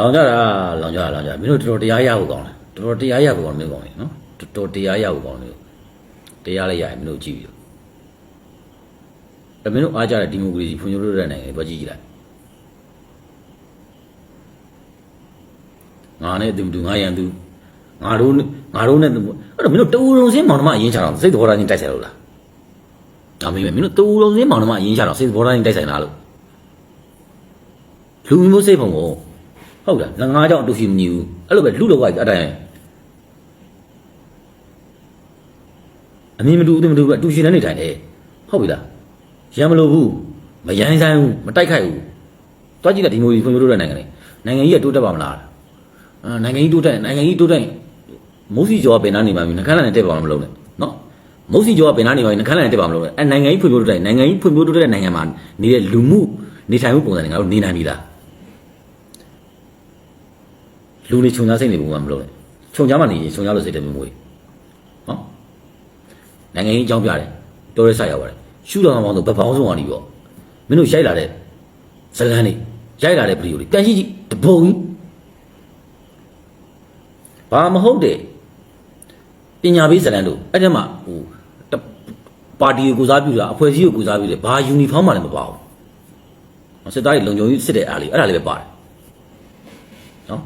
လောင်ကြတာလောင်ကြတာလောင်ကြတာမင်းတို့တော်တော်တရားရဖို့ကောင်းတယ်တော်တော်တရားရဖို့ကောင်းတယ်မင်းကောင်းတယ်နော်တော်တော်တရားရဖို့ကောင်းတယ်တရားလည်းရရင်မင်းတို့ကြည့်ပြီးတော့အဲ့မင်းတို့အားကြတဲ့ဒီမိုကရေစီဖွံ့ဖြိုးတိုးတက်တဲ့နိုင်ငံတွေကြည့်ကြည့်လိုက်ငါနဲ့သူတူငါရန်သူငါတို့ငါတို့နဲ့သူအဲ့တော့မင်းတို့တူုံစင်းမောင်နှမအရင်ချတော့စိတ်တော်သားချင်းတိုက်ဆိုင်လို့လားဒါမင်းပဲမင်းတို့တူုံစင်းမောင်နှမအရင်ချတော့စိတ်တော်သားချင်းတိုက်ဆိုင်လားလို့လူမျိုးစိတ်ပုံကို ဟုတ်လားငါးကြောင့်အတူရှိမနေဘူးအဲ့လိုပဲလူလောကအတိုင်းအမင်းမတူဘူးမတူဘူးအတူရှင်နေနေထိုင်တယ်ဟုတ်ပြီလားရံမလို့ဘူးမရမ်းဆိုင်ဘူးမတိုက်ခိုက်ဘူးတွားကြည့်တဲ့ဒီမျိုးကြီးဖွံ့ဖြိုးတိုးတဲ့နိုင်ငံတွေနိုင်ငံကြီးကတိုးတက်ပါမလားအာနိုင်ငံကြီးတိုးတက်နိုင်ငံကြီးတိုးတက်မိုးစီကျော်ကပင်နာနေပါပြီနှခမ်းလာနဲ့တက်ပါမလို့နဲ့နော်မိုးစီကျော်ကပင်နာနေပါပြီနှခမ်းလာနဲ့တက်ပါမလို့နဲ့အဲနိုင်ငံကြီးဖွံ့ဖြိုးတိုးတက်နိုင်ငံကြီးဖွံ့ဖြိုးတိုးတက်တဲ့နိုင်ငံမှာနေတဲ့လူမှုနေထိုင်မှုပုံစံတွေငါတို့နေနိုင်ပြီလား လူတွေခြုံသားစိတ်နေပုံမှန်မလုပ်နဲ့ခြုံကြားမှနေရင်ခြုံကြားလို့စိတ်တယ်မျိုးမွေးနော်နိုင်ငံရေးအကြောင်းပြတယ်တော်ရဲဆက်ရောက်ပါတယ်ရှူတော်အောင်တော့ဗပောင်းဆုံးအောင်နေပေါ့မင်းတို့ရိုက်လာတဲ့ဇလန်းတွေရိုက်လာတဲ့ဗီဒီယိုတွေပြန်ကြည့်ကြည့်တပုံကြီးဘာမဟုတ်တယ်ပညာပေးဇလန်းတို့အဲ့ဒီမှာဟိုတပါတီကိုကိုစားပြုတာအဖွဲ့အစည်းကိုကိုစားပြုတယ်ဘာယူနီဖောင်းမှလည်းမပါဘူးစစ်သားတွေလုံခြုံရေးစစ်တဲ့အားလေးအဲ့ဒါလေးပဲပါတယ်နော်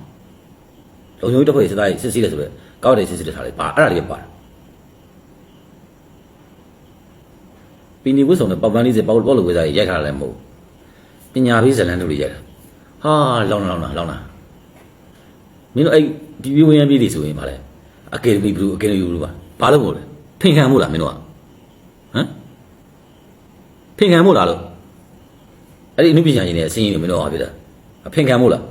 လုံခြုံရေးတစ်ဖွဲ့စစ်သားရေးစစ်စီးတယ်ဆိုတော့ကောက်တယ်စစ်စီးတယ်ထားလိုက်ပါအဲ့ဒါလေးပဲပါတယ်ပင်ဒီဝတ်ဆောင်တဲ့ပေါက်ပန်းလေးစပေါက်ပေါက်လို့ဝေးစားရိုက်ထားတယ်လည်းမဟုတ်ပညာပေးဇလန်တို့တွေရိုက်တာဟာလောင်းလောင်းလောင်းလောင်းလာမင်းတို့အဲ့ဒီပြဝင်ရပြည်တွေဆိုရင်ဗာလဲအကယ်ဒမီဘလူးအကယ်ဒမီဘလူးပါဘာလို့မို့လဲဖင်ခံမို့လားမင်းတို့ကဟမ်ဖင်ခံမို့လားလို့အဲ့ဒီအမှုပညာရှင်တွေအစင်းကြီးတွေမင်းတို့ဟာပြတာဖင်ခံမို့လား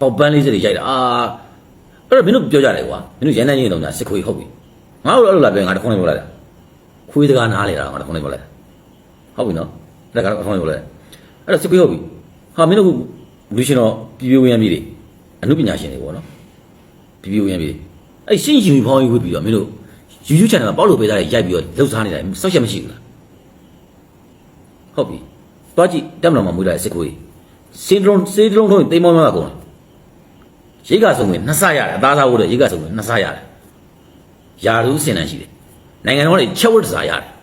ပေါက်ပန်းလေးစတွေရိုက်တာအာအဲ့တော့မင်းတို့ပြောကြတယ်ကွာမင်းတို့ရန်တန်းကြီးတော့ညာစစ်ခွေးဟုတ်ပြီငါတို့အဲ့လိုလာပြောငါတခုံးနေပြောလိုက်တာခွေးတကားနားလေတာငါတခုံးနေပြောလိုက်တာဟုတ်ပြီနော်အဲ့ဒါကတော့တခုံးနေပြောလိုက်အဲ့တော့စစ်ခွေးဟုတ်ပြီဟာမင်းတို့လူရှင်တော့ပြည်ပြဝင်းရပြည်တွေအမှုပညာရှင်တွေပေါ့နော်ပြည်ပြဝင်းရပြည်အဲ့ရှင်းယူဖောင်းကြီးဝစ်ပြီးတော့မင်းတို့ YouTube channel မှာပေါက်လို့ပေးသားရိုက်ပြီးတော့လှုပ်ရှားနေတာစောက်ချက်မရှိဘူးလားဟုတ်ပြီတွားကြည့်တက်မတော်မှာမွေးလာတဲ့စစ်ခွေးစင်းဒရုန်းစင်းဒရုန်းထုံးတိမ်မောင်းမှာကုန်တယ် ရိတ်ကဆုံးဝင်နှစ်ဆရတယ်အသားစားဖို့တဲ့ရိတ်ကဆုံးဝင်နှစ်ဆရတယ်ယာရုအစင်တန်းရှိတယ်နိုင်ငံတော်တွေချက်ဝတ်တစားရတယ်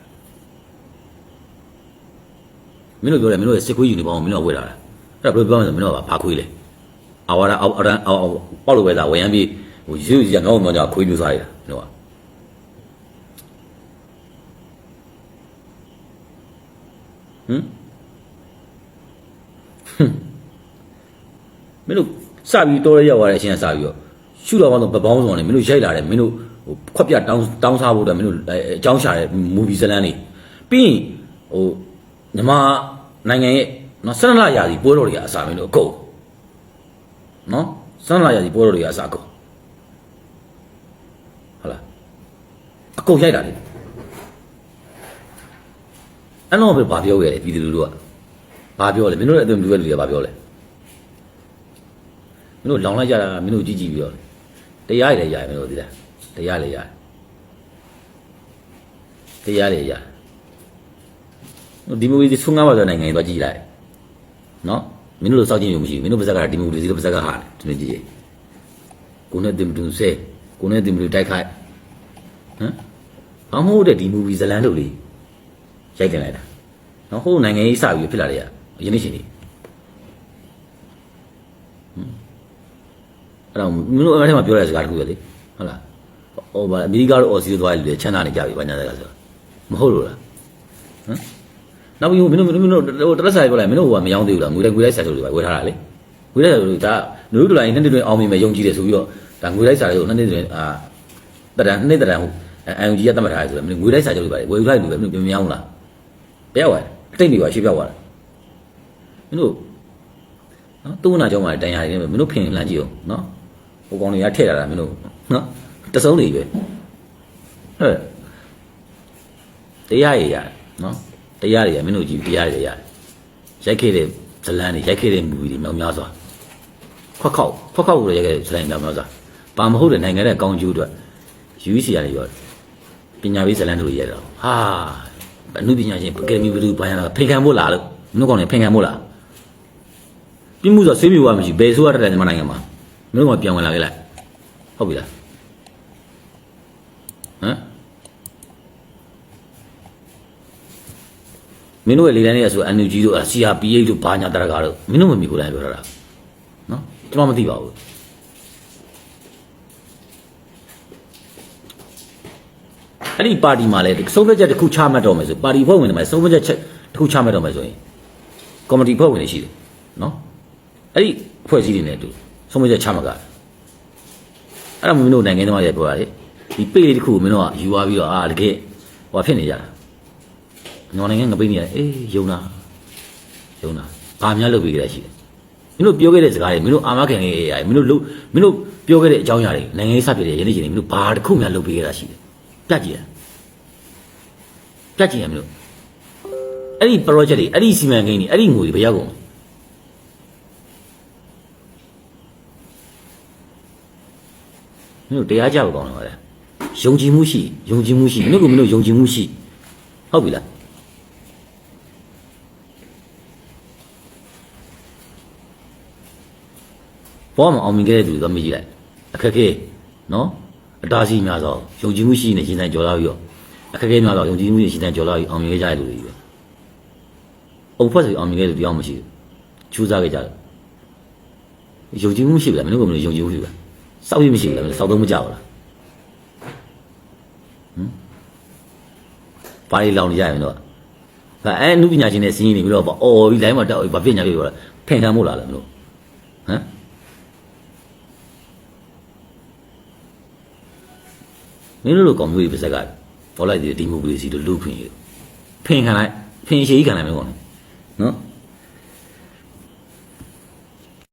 မင်းတို့ပြောတယ်မင်းတို့ရဲ့စစ်ခွေးယူနီဖောင်းကိုမင်းတို့ကဝတ်လာတာအဲ့ဒါဘယ်လိုပြောမလဲဆိုမင်းတို့ကဘာခွေးလဲအဝါရအောက်အောက်အောက်ပေါက်လို့ပဲသာဝရမ်းပြီးဟိုယူရငေါ့ငေါ့ကြောခွေးပြူစားရတာမင်းတို့ကဟမ်မင်းတို့ စပြီးတော်ရရောက်သွားတဲ့အချိန်ကစပြီးတော့ရှုတော်ကောင်းတော့ပပောင်းဆောင်နေမင်းတို့ရိုက်လာတယ်မင်းတို့ဟိုခွက်ပြတောင်းတောင်းစားဖို့တော့မင်းတို့အဲအကြောင်းရှာတဲ့မူဗီဇလန်တွေပြီးရင်ဟိုညီမနိုင်ငံရဲ့နော်ဆန္ဒလာရာစီပွဲတော်တွေကအစားမင်းတို့အကုန်နော်ဆန္ဒလာရာစီပွဲတော်တွေကအစားအကုန်ဟုတ်လားအကုန်ရိုက်တာလေအဲ့တော့ဘယ်ဘာပြောခဲ့လဲပြည်သူလူထုကဘာပြောလဲမင်းတို့လည်းအသွင်လူပဲလူတွေကဘာပြောလဲ မင်းတို့လောင်လိုက်ကြတာမင်းတို့ကြည့်ကြည့်ပြီးတော့တရားရည်လည်းရတယ်မင်းတို့သိလားတရားလည်းရတယ်တရားလည်းရတယ်ဒီမိုကရေစီဆုံးကားပါဆိုတဲ့နိုင်ငံကြီးသွားကြည့်လိုက်နော်မင်းတို့လိုစောက်ကြည့်ရုံမရှိဘူးမင်းတို့ပါဇက်ကဒီမိုကရေစီလိုပါဇက်ကဟာတယ်ဒီနေ့ကြည့်ကိုနဲ့တင်တူဆဲကိုနဲ့တင်တူတိုက်ခိုက်ဟမ်ဘာမဟုတ်တဲ့ဒီမူဗီဇလန်တို့လေးရိုက်တင်လိုက်တာနော်ဟိုနိုင်ငံကြီးစပြီးဖြစ်လာတဲ့ရအရင်နေ့ရှင်နေ အဲ့တော့မင်းတို့အဲ့ထဲမှာပြောတဲ့စကားတခုပဲလေဟုတ်လားဟိုဗာအမေရိကတို့အော်စီတို့သွားတယ်ချမ်းသာနေကြပြီဘာညာစကားဆိုမဟုတ်လို့လားဟမ်နောက်ပြီးမင်းတို့မင်းတို့ဟိုတရက်ဆိုင်ပြောလိုက်မင်းတို့ဟိုကမရောင်းသေးဘူးလားငွေလိုက်ငွေလိုက်ဆိုင်တို့တွေဝယ်ထားတာလေငွေလိုက်ဆိုင်တို့ဒါနုတို့တိုင်းနှစ်နှစ်တွင်အောင်မြင်မယ်ယုံကြည်တယ်ဆိုပြီးတော့ဒါငွေလိုက်ဆိုင်တို့နှစ်နှစ်တွင်အာတရံနှစ်တရံဟိုအန်ဂျီကတတ်မှတ်ထားတယ်ဆိုတော့ငွေလိုက်ဆိုင်တို့တွေပါလေဝယ်ထားတယ်လူပဲမင်းတို့မရောင်းလားဘယ်ရောက်သွားအတိတ်တွေပါရှေ့ပြောက်သွားတာမင်းတို့နော်တူနာကြောင်းမှာတန်ရာနေမင်းတို့ဖင်လှမ်းကြည့်အောင်နော် ဟိုကောင်တွေကထည့်လာတာမင်းတို့နော်တစုံတွေပဲဟဲ့တရားရည်ရတယ်နော်တရားရည်ရမင်းတို့ကြည့်တရားရည်ရတယ်ရိုက်ခဲ့တဲ့ဇလန်းတွေရိုက်ခဲ့တဲ့မူဗီတွေမြောက်များစွာခွက်ခောက်ခွက်ခောက်ကိုရိုက်ခဲ့တဲ့ဇလန်းတွေမြောက်များစွာဘာမဟုတ်တဲ့နိုင်ငံရဲ့အကောင်းကျိုးအတွက် UC ရတယ်ရောပညာပေးဇလန်းတို့ရိုက်တော့ဟာအနုပညာရှင်အကယ်ဒမီဘလူးဘာရတာဖင်ခံဖို့လားလို့မင်းတို့ကောင်တွေဖင်ခံဖို့လားဟပြမှုဆိုဆေးပြူကမရှိဘယ်ဆိုရတဲ့မြန်မာနိုင်ငံမှာ မင်းတို့ကပြန်ဝင်လာခဲ့လိုက်ဟုတ်ပြီလားဟမ်မင်းတို့ရဲ့လေတန်းတွေကဆို NUG တို့ CRPH တို့ဘာညာတရကားတို့မင်းတို့မမီကိုလည်းပြောတာနော်ကျွန်တော်မသိပါဘူးအဲ့ဒီပါတီမှာလည်းစုံဖြတ်ချက်တစ်ခုချမှတ်တော့မယ်ဆိုပါတီဖွဲ့ဝင်တွေမှာစုံဖြတ်ချက်တစ်ခုချမှတ်တော့မယ်ဆိုရင်ကော်မတီဖွဲ့ဝင်တွေရှိတယ်နော်အဲ့ဒီအဖွဲ့အစည်းတွေနဲ့အတူ စုံဖြတ်ချက်ချမှတ်ကြတယ်အဲ့ဒါမင်းတို့နိုင်ငံသားတွေပြောတာလေဒီပေလေးတစ်ခုကိုမင်းတို့ကယူသွားပြီးတော့အာတကယ်ဟိုဖြစ်နေကြတာနော်နိုင်ငံငပိနေရအေးယုံနာယုံနာဘာများလုပ်ပြီးကြရရှိတယ်မင်းတို့ပြောခဲ့တဲ့စကားတွေမင်းတို့အာမခံခဲ့ရရမင်းတို့လုပ်မင်းတို့ပြောခဲ့တဲ့အကြောင်းအရာတွေနိုင်ငံရေးစပြတဲ့ရင်းနေချင်းတွေမင်းတို့ဘာတစ်ခုများလုပ်ပြီးကြရရှိတယ်ပြတ်ကြည့်ရပြတ်ကြည့်ရမင်းတို့အဲ့ဒီ project တွေအဲ့ဒီစီမံကိန်းတွေအဲ့ဒီငွေတွေဘယ်ရောက်ကုန်လဲ မင်းတို့တရားကြဖို့ကောင်းတယ်ဗါလားယုံကြည်မှုရှိယုံကြည်မှုရှိမင်းတို့ကမင်းတို့ယုံကြည်မှုရှိဟုတ်ပြီလားဘောမအောင်မြင်ခဲ့တဲ့သူတွေတော့မေးကြည့်လိုက်အခက်ခဲနော်အတားစီများသောယုံကြည်မှုရှိနေရှင်တိုင်းကြော်လာပြီးတော့အခက်ခဲများသောယုံကြည်မှုရှိရှင်တိုင်းကြော်လာပြီးအောင်မြင်ခဲ့ကြတဲ့လူတွေပဲအုံဖွဲ့ဆိုအောင်မြင်ခဲ့တဲ့လူတယောက်မရှိဘူးချူးစားခဲ့ကြတယ်ယုံကြည်မှုရှိပြီလားမင်းတို့ကမင်းတို့ယုံကြည်မှုရှိပြီလား စောက်ရမရှိဘူးလားမင်းတို့စောက်တော့မကြောက်ဘူးလားဘာတွေလောင်နေကြရမလို့ဒါအဲအနုပညာရှင်နဲ့စင်းနေပြီးတော့ပေါ့အော်ဒီတိုင်းမှာတောက်ဘာပညာပြေပြောတာဖင်ခံမို့လားလဲမလို့ဟမ်မင်းတို့လိုကောင်မျိုးတွေပါစက်ကပေါ်လိုက်ဒီဒီမိုကရေစီတို့လူခွင့်ရဖင်ခံလိုက်ဖင်ရှိခံလိုက်မယ်ကောနော်